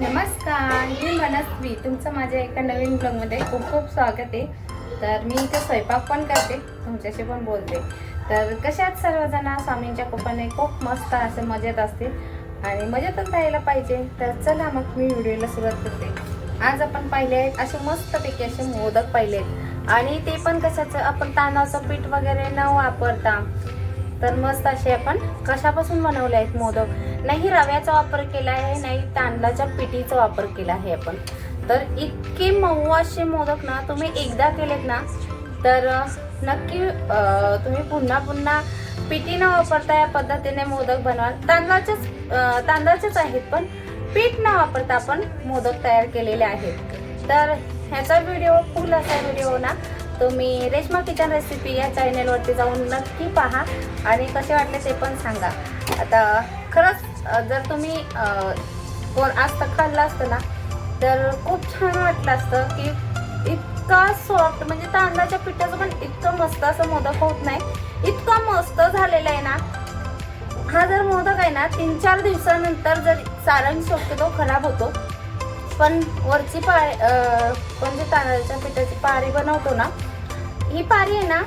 नमस्कार मी मनस्वी तुमचं माझ्या एका नवीन ब्लॉगमध्ये खूप खूप स्वागत आहे. तर मी इथे स्वयंपाक पण करते तुमच्याशी पण बोलते. तर कशात सर्वजण? स्वामींच्या कृपेने खूप मस्त असे मजेत असतील आणि मजेतच राहायला पाहिजे. तर चला मग मी व्हिडिओला सुरुवात करते. आज आपण पाहिले आहेत असे मस्तपैकी असे मोदक पाहिले आहेत. आणि ते पण कशाचं? आपण तांदळाचं पीठ वगैरे न वापरता. तर मस्त असे आपण कशापासून बनवले आहेत मोदक? नाही रव्याचा वापर केला आहे नाही तांदळाच्या पिठीचा वापर केला आहे आपण. तर इतके मऊ असे मोदक ना तुम्ही एकदा केलेत ना तर नक्की तुम्ही पुन्हा पुन्हा पिठी न वापरता या पद्धतीने मोदक बनवा तांदळाचेच तांदळाचेच आहेत पण पीठ न वापरता आपण मोदक तयार केलेले आहेत. तर ह्याचा व्हिडिओ फुल असा व्हिडिओ ना तुम्ही रेशमा किचन रेसिपी या चॅनेलवरती जाऊन नक्की पहा आणि कसे वाटले ते पण सांगा. आता खरंच जर तुम्ही कोण आज तक खाल्लं असतं ना तर खूप छान वाटलं असतं की इतका सॉफ्ट म्हणजे तांदळाच्या पिठाचं पण इतकं मस्त असं मोदक होत नाही. इतका मस्त झालेला आहे ना. हा जर मोदक आहे ना तीन चार दिवसानंतर जर सारण शक्यतो खराब होतो. पण वरची पा म्हणजे पण तांदळाच्या पिठाची पारी बनवतो ना ही पारी आहे ना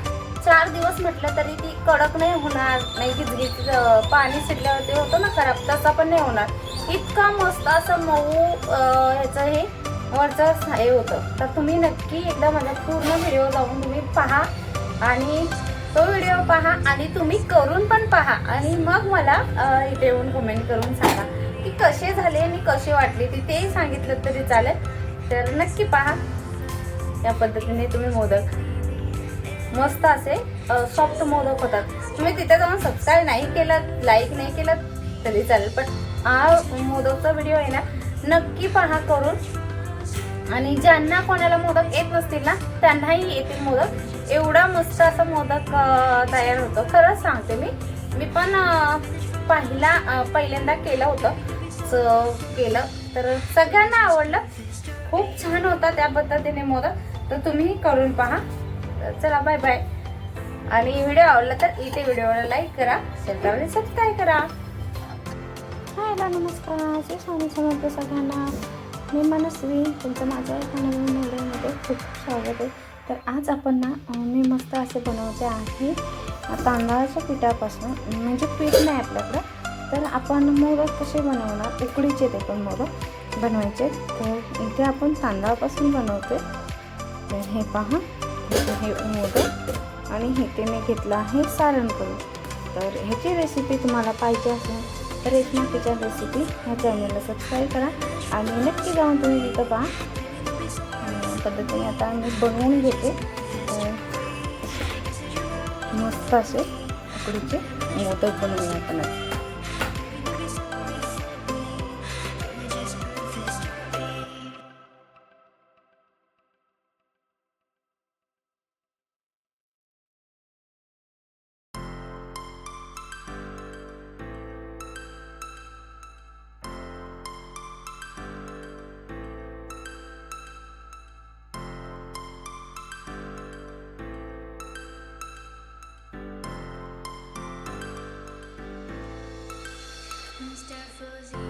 चार दिवस म्हटलं तरी ती कडक नाही होणार. नाही गिजगीज पाणी पाणी शिरल्यावरती होतं ना खराब तसा पण नाही होणार. इतका मस्त असं मऊ ह्याचं हे वरचं हे होतं. तर तुम्ही नक्की एकदा माझा पूर्ण व्हिडिओ जाऊन तुम्ही पहा आणि तो व्हिडिओ पहा आणि तुम्ही करून पण पहा. आणि मग मला इथे येऊन कमेंट करून सांगा की कसे झाले आणि कसे वाटले ती. तेही सांगितलं तरी चालेल. तर नक्की पहा. या पद्धतीने तुम्ही मोदक मस्त असे सॉफ्ट मोदक होतात. तुम्ही तिथे जाऊन सबस्क्राईब नाही केलं लाईक नाही केलं तरी चालेल. पण हा मोदकचा व्हिडिओ आहे ना नक्की पहा करून. आणि ज्यांना कोणाला मोदक येत नसतील ना त्यांनाही येतील मोदक. एवढा मस्त असा मोदक तयार होतो. खरंच सांगते मी. मी पण पहिला पहिल्यांदा केलं होतं. स- केलं. तर सगळ्यांना आवडलं. खूप छान होता त्या पद्धतीने मोदक. तर तुम्ही करून पहा. तर चला बाय बाय आणि व्हिडिओ आवडला तर इथे व्हिडिओला लाईक करा शेअर सबस्क्राईब करा. हायला नमस्कार. जय स्वामी समर्थ सगळ्यांना. मी मनस्वी तुमचं माझ्या एका नवीन व्हिडिओमध्ये खूप स्वागत आहे. तर आज आपण ना मी मस्त असे बनवते आहे तांदळाच्या पिठापासून म्हणजे पीठ नाही आपल्याकडं तर आपण मोदक कसे बनवणार उकडीचे ते पण मोदक बनवायचे. तर इथे आपण तांदळापासून बनवते. तर हे पहा. हे मोदक आणि इथे मी घेतलं आहे सारण करून. तर ह्याची रेसिपी तुम्हाला पाहिजे असेल तर एक किचन रेसिपी ह्या चॅनलला सबस्क्राईब करा आणि नक्की जाऊन तुम्ही तिथं पहा. पद्धतीने आता मी बनवून घेते. मस्त असे उकडीचे मोदक बनवून आपण आता.